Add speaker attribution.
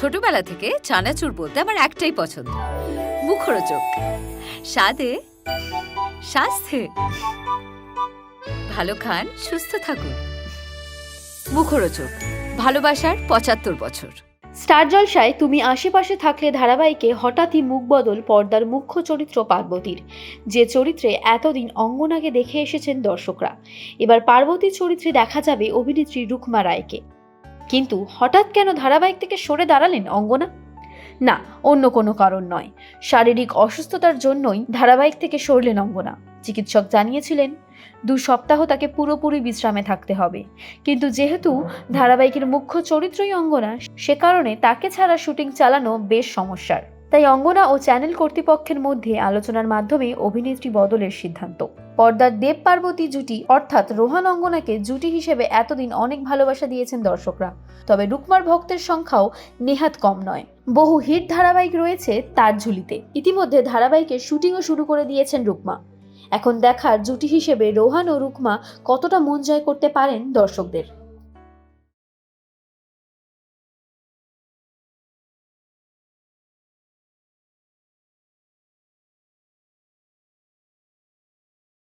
Speaker 1: ছোটবেলা থেকে চানাচুর বলতে আমার একটাই পছন্দ। মুখরোচক। স্বাদে, স্বাস্থ্যে। ভালো খান, সুস্থ থাকুন। মুখরোচক। ভালোবাসার পঁচাত্তর বছর।
Speaker 2: স্টার জলসায় তুমি আশেপাশে থাকলে ধারাবাহিকে হঠাৎই মুখ বদল পর্দার মুখ্য চরিত্র পার্বতীর। যে চরিত্রে এতদিন অঙ্গনাকে দেখে এসেছেন দর্শকরা। এবার পার্বতী চরিত্রে দেখা যাবে অভিনেত্রী রুকমা রায়কে। কিন্তু হঠাৎ কেন ধারাবাহিক থেকে সরে দাঁড়ালেন অঙ্গনা? না, অন্য কোনো কারণ নয়। শারীরিক অসুস্থতার জন্যই ধারাবাহিক থেকে সরলেন অঙ্গনা। চিকিৎসক জানিয়েছিলেন, দু সপ্তাহ তাকে পুরোপুরি বিশ্রামে থাকতে হবে। কিন্তু যেহেতু ধারাবাহিকের মুখ্য চরিত্রই অঙ্গনা, সে কারণে তাকে ছাড়া শুটিং চালানো বেশ সমস্যার। তাই অঙ্গনা ও চ্যানেল কর্তৃপক্ষের মধ্যে আলোচনার মাধ্যমে অভিনেত্রী বদলের সিদ্ধান্ত। পর্দার দেব পার্বতী জুটি, অর্থাৎ রোহান অঙ্গনাকে জুটি হিসেবে এতদিন অনেক ভালোবাসা দিয়েছেন দর্শকরা। তবে রুকমার ভক্তের সংখ্যাও নেহাত কম নয়। বহু হিট ধারাবাহিক রয়েছে তার ঝুলিতে। ইতিমধ্যে ধারাবাহিকের শুটিংও শুরু করে দিয়েছেন রুকমা এখন দেখার জুটি হিসেবে রোহান ও রুকমা কতটা মন জয় করতে পারেন দর্শকদের?